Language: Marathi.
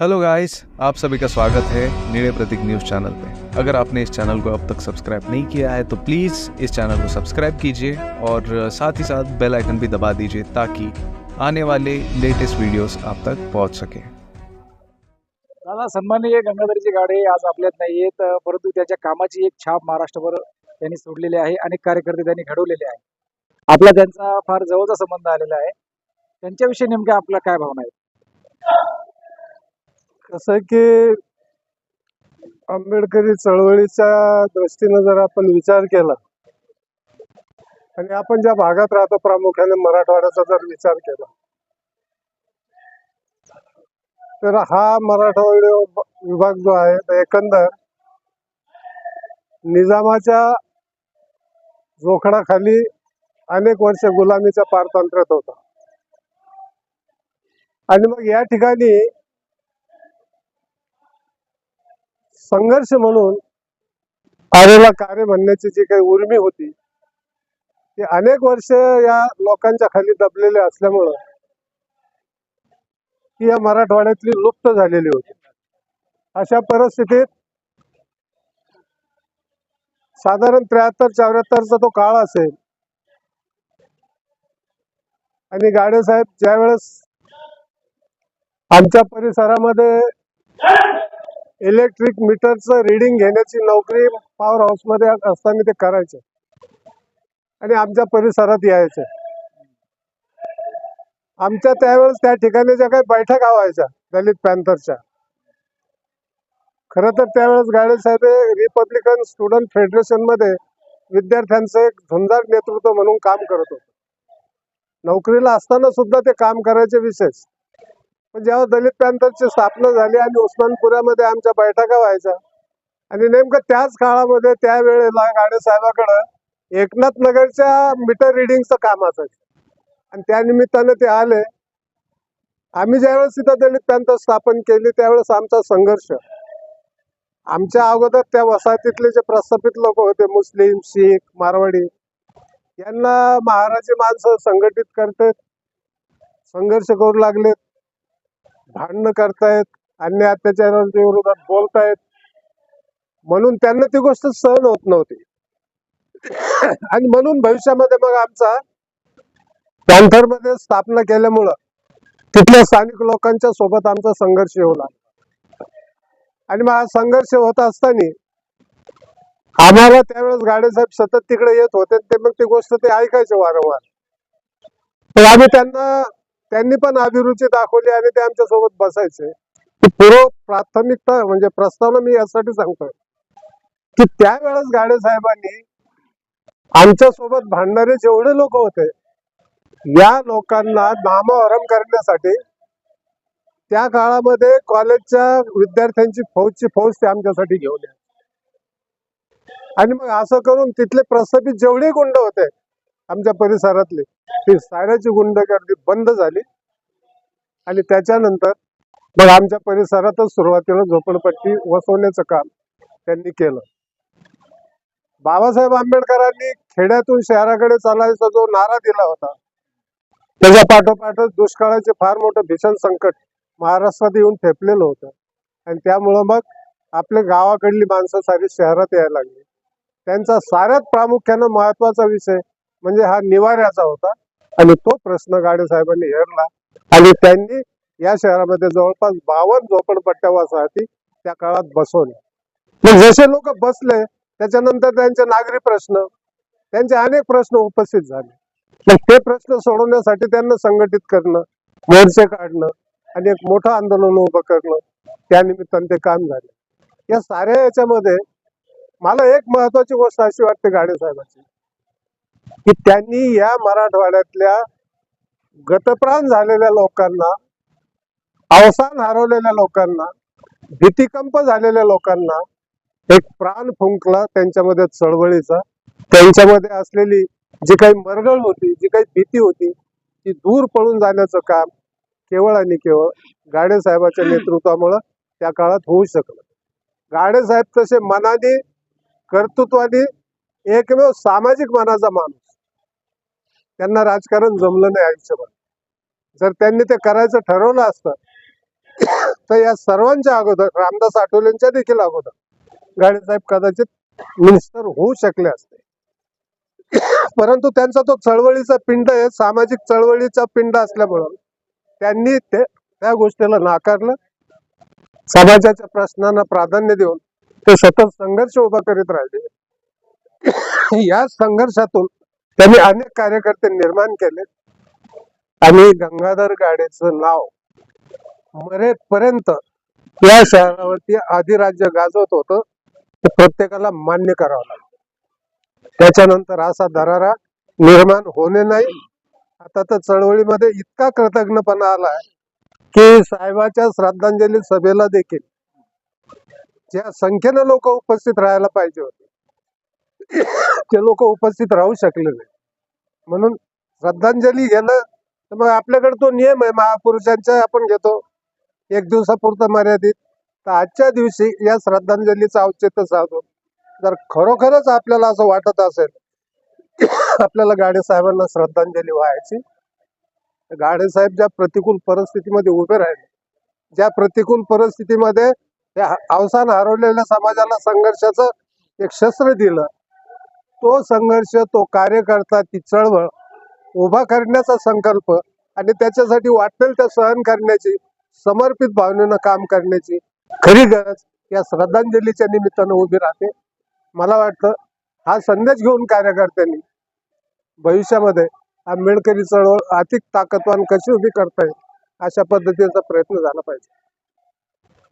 हेलो गाइस आप सभी का स्वागत है नीड़े प्रतीक न्यूज चैनल पे। अगर आपने इस चैनल को अब तक सब्सक्राइब नहीं किया है तो प्लीज़ इस चैनल को सब्सक्राइब कीजिए और साथ ही साथ बेल आइकन भी दबा दीजिए ताकि आने वाले लेटेस्ट वीडियोस आप तक पहुंच सके। दादा सन्माननीय गंगाधरजी गाडे आज आपल्यात नाही आहेत परंतु त्याच्या कामाची एक छाप महाराष्ट्रभर त्यांनी सोडलेली आहे अनेक कार्यकर्ते त्यांनी घडवलेले आहे. आपला त्यांचा फार जवळचा संबंध आलेला आहे. त्यांच्याविषयी नेमक्या आपला काय भावना आहेत कसं आहे की आंबेडकरी चळवळीच्या दृष्टीनं जर आपण विचार केला आणि आपण ज्या भागात राहतो प्रामुख्याने मराठवाड्याचा जर विचार केला तर हा मराठवाडा विभाग जो आहे तो एकंदर निजामाच्या जोखडाखाली अनेक वर्ष गुलामीच्या पारतंत्र्यात होता. आणि मग या ठिकाणी संघर्ष म्हणून आलेला कार्य म्हणण्याची जी काही उर्मी होती ती अनेक वर्ष या लोकांच्या खाली दबलेले असल्यामुळं ती या मराठवाड्यातली लुप्त झालेली होती. अशा परिस्थितीत साधारण त्र्याहत्तर चौऱ्याहत्तरचा तो काळ असेल आणि गाडे साहेब ज्यावेळेस आमच्या परिसरामध्ये इलेक्ट्रिक मीटरचं रिडिंग घेण्याची नोकरी पॉवर हाऊसमध्ये असताना ते करायचे. आणि आमच्या परिसरात यायचे. आमच्या त्यावेळेस त्या ठिकाणी ज्या काही बैठका व्हायच्या दलित पॅन्थरच्या. खरं तर त्यावेळेस गाडे साहेब हे रिपब्लिकन स्टुडंट फेडरेशनमध्ये विद्यार्थ्यांचं एक झुंजार नेतृत्व म्हणून काम करत होतं. नोकरीला असताना सुद्धा ते काम करायचे विशेष. म्हणजे जेव्हा दलित पॅन्थरची स्थापना झाली आणि उस्मानपुरामध्ये आमच्या बैठका व्हायच्या. आणि नेमकं त्याच काळामध्ये त्यावेळेला गाडे साहेबाकडं एकनाथ नगरच्या मीटर रिडिंगचं काम असायचं. आणि त्यानिमित्तानं ते आले. आम्ही ज्यावेळेस तिथं दलित पॅन्थर स्थापन केली त्यावेळेस आमचा संघर्ष. आमच्या अगोदर त्या वसाहतीतले जे प्रस्थापित लोक होते मुस्लिम शीख मारवाडी यांना महाराजी माणसं संघटित करतात संघर्ष करू लागलेत. भांडणं करतायत अन्य अत्याचारांच्या विरोधात बोलतायत. म्हणून त्यांना ती गोष्ट सहन होत नव्हती. आणि म्हणून भविष्यामध्ये मग आमचा पॅन्थरमध्ये स्थापना केल्यामुळं तिथल्या स्थानिक लोकांच्या सोबत आमचा संघर्ष होऊ लागला. आणि मग हा संघर्ष होत असताना आम्हाला त्यावेळेस गाडे साहेब सतत तिकडे येत होते ते मग ती गोष्ट ते ऐकायचे वारंवार. तर आम्ही त्यांना त्यांनी पण अभिरुची दाखवली आणि ते आमच्यासोबत बसायचे पूर्व प्राथमिकता म्हणजे प्रस्तावना मी यासाठी सांगतोय. की त्यावेळेस गाडे साहेबांनी आमच्यासोबत भांडणारे जेवढे लोक होते या लोकांना नामहरम करण्यासाठी त्या काळामध्ये कॉलेजच्या विद्यार्थ्यांची फौजची फौज ते आमच्यासाठी घेऊन आणि मग असं करून तिथले प्रस्थापित जेवढे गुंड होते आमच्या परिसरातले. ती साऱ्याची गुंडगर्दी बंद झाली. आणि त्याच्यानंतर मग आमच्या परिसरातच सुरुवातीला झोपडपट्टी वसवण्याचं काम त्यांनी केलं. बाबासाहेब आंबेडकरांनी खेड्यातून शहराकडे चालायचा जो नारा दिला होता त्याच्या पाठोपाठच दुष्काळाचे फार मोठं भीषण संकट महाराष्ट्रात येऊन ठेपलेलं होतं. आणि त्यामुळं मग आपल्या गावाकडली माणसं सारी शहरात यायला लागली. त्यांचा साऱ्यात प्रामुख्यानं महत्त्वाचा विषय म्हणजे हा निवाऱ्याचा होता. आणि तो प्रश्न गाडे साहेबांनी हेरला. आणि त्यांनी या शहरामध्ये जवळपास बावन्न झोपडपट्ट्या वसाहती त्या काळात बसवल्या. मग जसे लोक बसले त्याच्यानंतर त्यांचे नागरी प्रश्न त्यांचे अनेक प्रश्न उपस्थित झाले. मग ते प्रश्न सोडवण्यासाठी त्यांना संघटित करणं मोर्चे काढणं आणि एक मोठं आंदोलन उभं करणं त्यानिमित्तानं ते काम झाले. या साऱ्या याच्यामध्ये मला एक महत्वाची गोष्ट अशी वाटते गाडे साहेबांची. की त्यांनी या मराठवाड्यातल्या गतप्राण झालेल्या लोकांना अवसान हरवलेल्या लोकांना भीतिकंप झालेल्या लोकांना एक प्राण फुंकला त्यांच्यामध्ये चळवळीचा. त्यांच्यामध्ये असलेली जी काही मरगळ होती जी काही भीती होती ती दूर पळून जाण्याचं काम केवळ आणि केवळ गाडे साहेबाच्या नेतृत्वामुळं त्या काळात होऊ शकलं. गाडे साहेब तसे मनाने कर्तृत्वाने एकमेव सामाजिक मनाचा माणूस. त्यांना राजकारण जमलं नाही आयुष्यभर. जर त्यांनी ते करायचं ठरवलं असतं तर या सर्वांच्या अगोदर रामदास आठवलेंच्या देखील अगोदर गाडेसाहेब कदाचित मिनिस्टर होऊ शकले असते. परंतु त्यांचा तो चळवळीचा पिंड आहे सामाजिक चळवळीचा पिंड असल्यामुळं त्यांनी ते त्या गोष्टीला नाकारलं. समाजाच्या प्रश्नांना प्राधान्य देऊन ते सतत संघर्ष उभा करीत राहिले. या संघर्षातून त्यांनी अनेक कार्यकर्ते निर्माण केले. आणि गंगाधर गाडेचं नाव मरेपर्यंत या शहरावरती अधिराज्य गाजवत होतं. ते प्रत्येकाला मान्य करावं लागलं. त्याच्यानंतर असा दरारा निर्माण होणे नाही. आता तर चळवळीमध्ये इतका कृतज्ञपणा आलाय की साहेबाच्या श्रद्धांजली सभेला देखील ज्या संख्येनं लोक उपस्थित राहायला पाहिजे होते ते लोक उपस्थित राहू शकले नाही. म्हणून श्रद्धांजली घेणं तर मग आपल्याकडे तो नियम आहे महापुरुषांचा आपण घेतो. एक दिवसापुरतं मर्यादित. तर आजच्या दिवशी या श्रद्धांजलीचं औचित्य साधून जर खरोखरच आपल्याला असं वाटत असेल आपल्याला गाडे साहेबांना श्रद्धांजली व्हायची तर गाडे साहेब ज्या प्रतिकूल परिस्थितीमध्ये उभे राहिले ज्या प्रतिकूल परिस्थितीमध्ये अवसान हरवलेल्या समाजाला संघर्षाचं एक शस्त्र दिलं तो संघर्ष तो कार्यकर्ता ती चळवळ उभा करण्याचा संकल्प आणि त्याच्यासाठी वाटेल त्या सहन करण्याची समर्पित भावनेनं काम करण्याची खरी गरज या श्रद्धांजलीच्या निमित्तानं उभी राहते. मला वाटतं हा संदेश घेऊन कार्यकर्त्यांनी भविष्यामध्ये आंबेडकरी चळवळ अधिक ताकदवान कशी उभी करता येईल अशा पद्धतीचा प्रयत्न झाला पाहिजे.